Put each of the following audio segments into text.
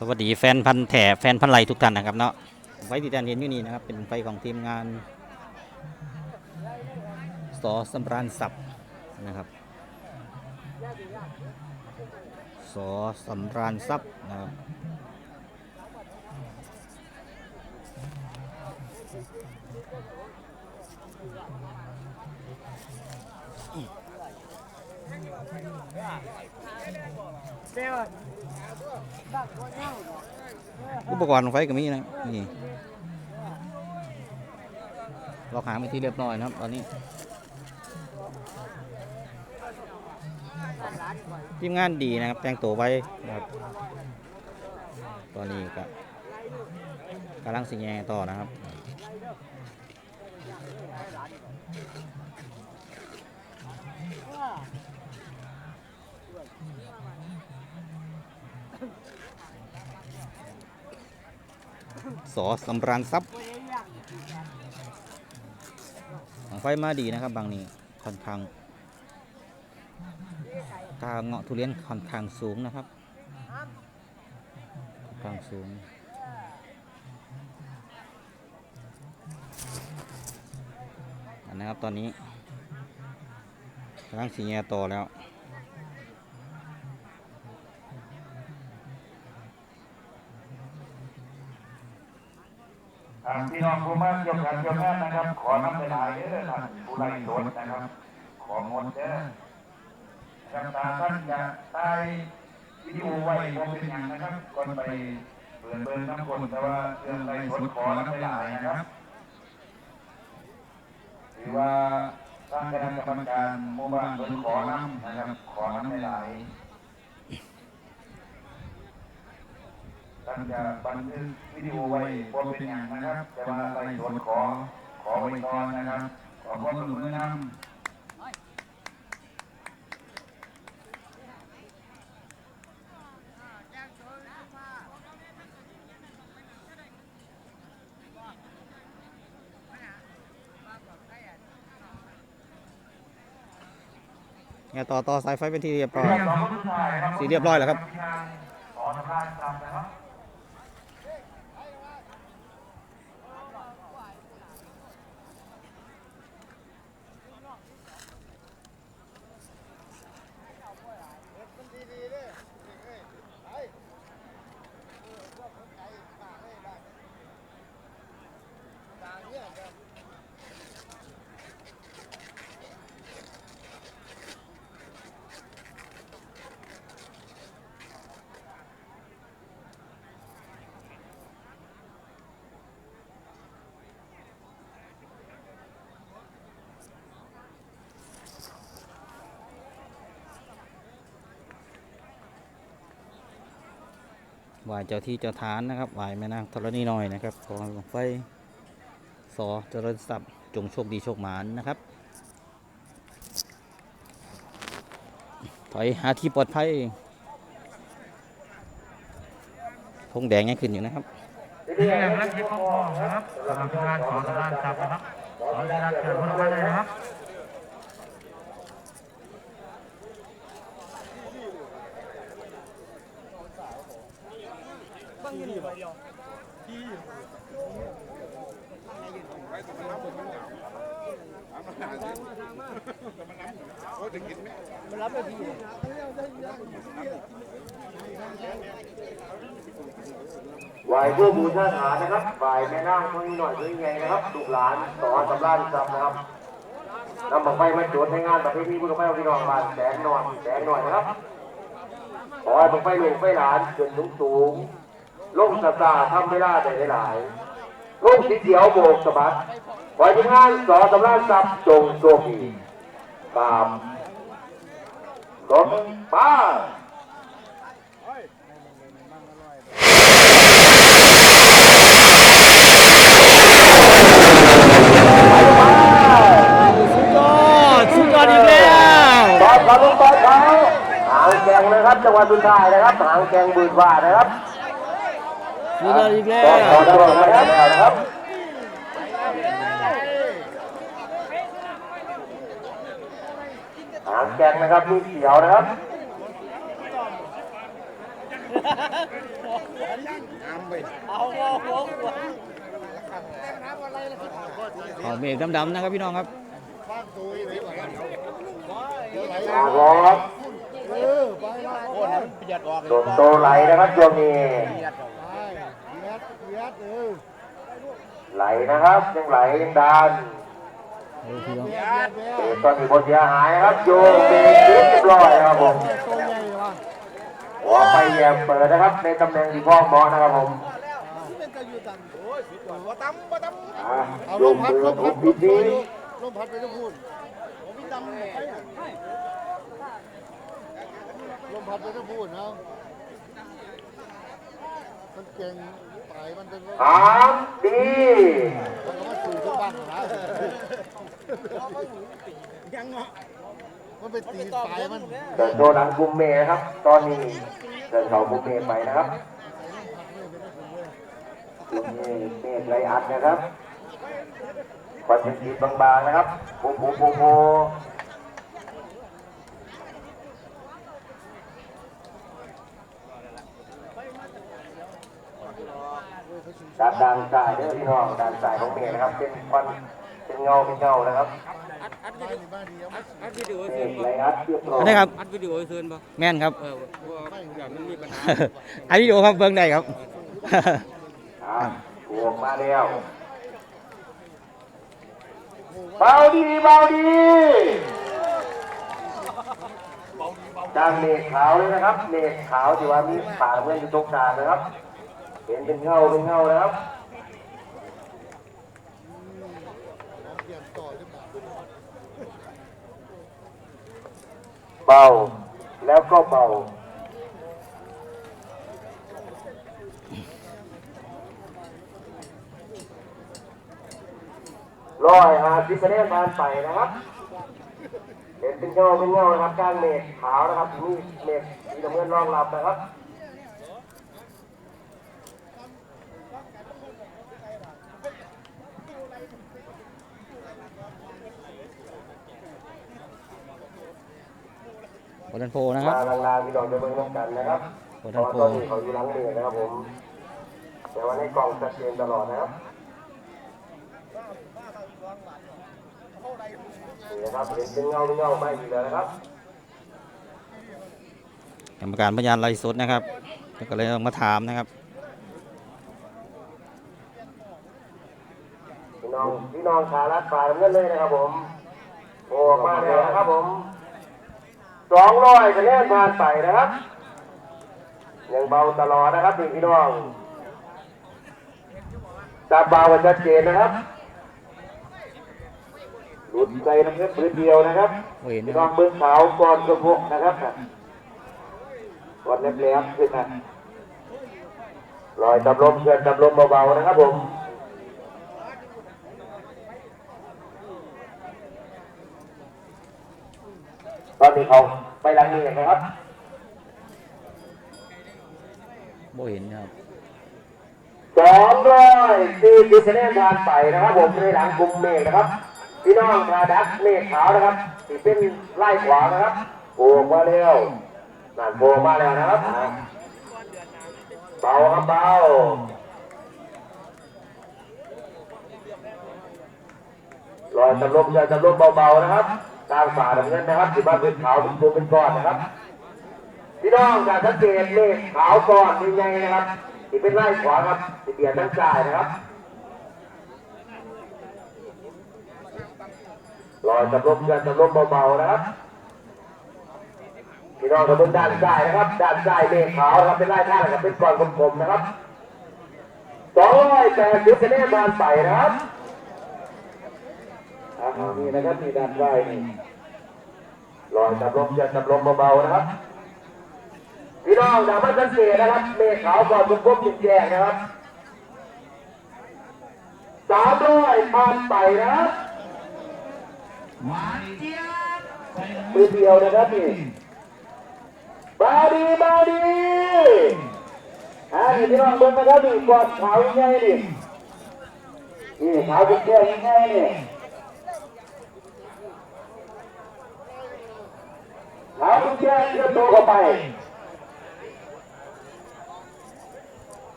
สวัสดีแฟนพันธ์แถแฟนพันธุ์ไหลทุกท่านนะครับเนาะไฟที่ท่านเห็นอยู่นี่นะครับ เป็นไฟของทีมงานสอสำราญศัพท์นะครับสอสำราญทรัพย์นะครับอุ ปกรณ์ไฟก็มีนะนี่เราหาไปที่เรียบร้อยนะครับ ตอนนี้ ทีมงานดีนะครับ แต่งตัวไว้นะครับ ตอนนี้ก็กำลังสิแยงต่อนะครับ สอสำราญทรัพย์ของไฟมาดีนะครับบางนี้ค่อนข้างกาเงาะทุเรียนค่อนข้างสูงนะครับค่อนข้างสูงนนะครับตอนนี้กำลังสีแยต่อแล้ว พี่น้องผู้มาเกี่ยวกันเกี่ยวงานนะครับ ขอน้ำเวลาเด้อท่านผู้ไล่สดนะครับ ขอหมดเด้อนะครับตามท่านจะใต้วิดีโอไว้บ่เป็นหยังนะครับก่อนไปเปิดเบิ่งน้ำคนแต่ว่าเรื่องไล่สดขอน้ำเวลานะครับถือว่าทางคณะกรรมการหมู่บ้านเพิ่นขอน้ำนะครับ ขอน้ำเวลา ท่านจะบันทึกวิดีโอไว้บ่เป็นหยังนะครับแต่ว่าไล่สดขอขอไว้ก่อนนะครับขอความร่วมมือนำแยต่อต่อสายไฟเป็นที่เรียบร้อยเรียบร้อยทุกท่านนะคสีเรียบร้อยแล้วครับ ขอสำราญจำนะครับ ไหวเจ้าที่เจ้าทานนะครับไหวแม่นางธรณีน้อยนะครับขอลงไฟสอเจริญทรัพย์จงโชคดีโชคหมานนะครับ ถอยหาที่ปลอดภัยธงแดงยังขึ้นอยู่นะครับนี่แหละครับที่พ่อครับสำหรับงานขอสำราญจำนะครับขออนุญาตเชิญพวกท่านเลยนะครับ่งที่ไหวผู้บูชาฐานนะครับไหวแม่นางตัวนี้หน่อยตัวนี้ใหญ่นะครับลูกหลานต่อสำราญจำนะครับนำบังไฟมาจุดในงานประเพณีบุญไฟพี่น้องบ้านแสงหน่อยแสงหน่อยนะครับขอให้บังไฟลูกไฟหลานจนสูงสูง ลงสตาทำไม่ได้ได้หลายลงสีเขียวโบกสะบัดขอให้ทีมงานสอสำราญจำจงโชคดีตามรถป้าสุดยอดสุดยอดอีกแล้วตอบเขาลงตอบเขาหางแกงนะครับจังหวัดสุดท้ายนะครับหางแกงบืนว่านะครับ สุดยอดอีกแล้ตอบเขาวได้บอกมาแล้วนะครับหางแกงนะครับมีเขียวนะครับเขาเมฆดำๆนะครับพี่น้องครับหาร้อนโดนโตไหลนะครับช่วงนี้ ไหลนะครับยังไหลยังดันเตอนนี้บนเสียหายนะครับโยกเบรกเรียบร้อยนะครับผมหัวไปแยมเปิดนะครับ ในตำแหน่งที่พ่อมอนะครับผมอะเอาโยลมพัดมือลมพัดพิธีลมพัดไปต้องพูดลมพัดไปต้องพูดนะ มันเก่งตายมันเป็นหามดีมันก็มาสู่ทุกบ้านนะมันไปตีตายมันเดินโดนหลังกุมเมนะครับ ตอนนี้เดินเขากุมเมไปนะครับกุมเมเมฆไรอัดนะครับควันเป็นสีบางๆนะครับปูปูปูปูด้า ด้านซ้ายเด้อพี่น้องด้านซ้ายของเมฆนะครับ เป็นควันเป็นเงาเป็นเงานะครับบ้านนี้บ้านนี้ยังไม่อัดวิดีโอเมคืนฆบ่ไรอัดเรียบร้อยอันนี้ครับ อัดวิดีโอคืนบ่แม่นครับ เออเพราะว่าเดี๋ยวมันมีปัญหาไอวิดีโอครับเบิ่งได้ครับ อะบวกมาแล้วเบาดีเบาดีจางเมฆขาวเลยนะครับเมฆขาวที่ว่ามีปากเมื่อนอยู่ตรงกลางนะครับ เห็นเป็นเงาเป็นเงานะครับเบาแล้วก็เบาร้อยหาสิบคะแนนผ่านไปนะครับเห็นเป็นเงาเป็นเงานะครับก้างเมฆขาวนะครับมีเมฆสีน้ำเงินรองรับนะครับ บอลโพนะครับมาลางๆพี่น้องจะเบิ่งน้ำกันนะครับโอ้เพท่านราะโพตอนนี้เขาอยู่หลังเมฆนะครับผมแต่ว่าในกล่องชัดเจนตลอดนะครับนี่นะครับเห็นเป็นเงาเป็นเงาไม่อีกแล้วนะครับกรรมการพยานไล่สดนะครับแล้วก็เลยต้องมาถามนะครับพี่น้องพี่น้องขาลัดฝ่ายน้ำเงินเลยนะครับผมโอ้มาแล้วนะครับผม สองร้อยคะแนนผ่านไปนะครับ ยังเบาตลอดนะครับพี่น้องจับเบากันชัดเจนนะครับหลุดใจน้ำเงินปืนเดียวนะครับบ่เห็นพี่นะน้คอรังบเบื้องขาวก่อนกระพกนะครับก่อนแหลมๆขึ้นนะลอยตับลมเกินตับลมเบาๆนะครับผม ตอนนี้เขาไปหลังนี้นะครับบ่เห็นนะครับสองร้อยสี่สิบคะแนนผ่านไปนะครับ ผมในหลังกลุ่มเมฆนะครับ พี่น้องทาดักเมฆขาวนะครับที่เป็นไล่ขวานะครับโผล่มาเร็วนั่นโผล่มาแล้วนะครับอะเบาครับเบาลอยตำลมจะตำลมเบาๆนะครับ ตามฝ่าดำเนินนะครับที่บ้านเป็นขาวเป็นตัวเป็นก้อนนะครับพี่น้องจะสังเกตเลขขาวก่อนยังไงนะครับที่เป็นไล่ขวาครับที่เบียดด้านซ้ายนะครับลอยจับลมกันจับลมเบาๆนะครับพี่น้องจะเป็นด้านซ้ายนะครับ ด้านซ้ายเลขขาวครับเป็นไล่ท่านะครับเป็นก้อนกลมๆนะครับสองร้อยแปดสิบคะแนนผ่านไปนะครับ นี่นะครับที่ด้านซ้ายนี่ลอยจับลมกันจับลมเบาๆนะครับ พี่น้องอย่ามาสังเกตนะครับ เมฆขาวก่อนทุกพบจิตแยกนะครับสามร้อยผ่านไปนะครับมือเดียวนะครับนี่บาดีบาดีอ่าพี่น้องเบิ่งนะครับนี่กอดขาวยังไงนี่นี่ขาวเป็นแก้วยังไงนี่ แก้วเชื่อมโตเข้าไป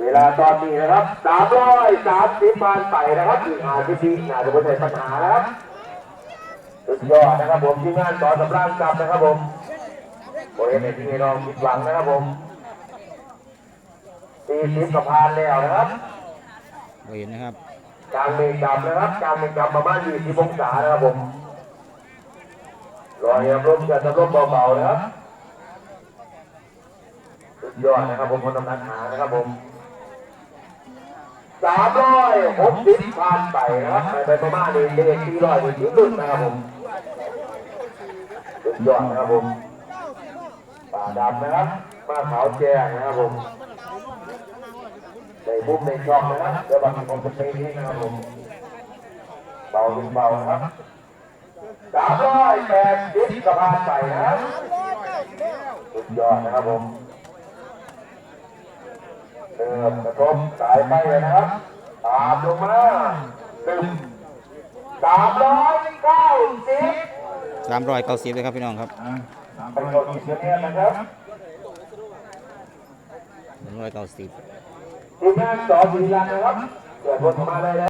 เวลาตอนนี้นะครับสามร้อยสามสิบผ่านไปนะครับอีกห้าสิบปีน่าจะไม่ใช่ปัญหานะครับสุดยอดนะครับผมทีมงานต่อสำรานกลับนะครับผมโอ้ยในที่น้องผิดหวังนะครับผมสี่สิบกับพานแล้วนะครับบ่เห็นนะครับกลางเมฆดำนะครับกลางเมฆดำประมาณ20องศานะครับผม รอยลมจะจะลมเบาๆนะครับสุดยอดนะครับผมคนทำนักหานะครับผมสามร้อยหกสิบผ่านไปนะครับไปไปประมาณนี้เลขสี่ร้อยถึงสุดนะครับผมสุดยอดนะครับผมป่าดำนะครับมาขาวแจ้งนะครับผมในบุ้มในช่องนะครับเดี๋ยวบางทีผมจะเพลงนี้นะครับผมเบาเป็นเบาครับ สามร้อยแปดสิบกระพานไปนะครับสุดยอดนะครับผมเริ่มกระทบสายไปเลยนะครับ ตามลงมาตึมสามร้อยเก้าสิบ390เลยครับพี่น้องครับไปกดอีกเนี้ยนะครับ190ทีมงานสอบุรีรัมย์นะครับเกิดบนมาเลยนะ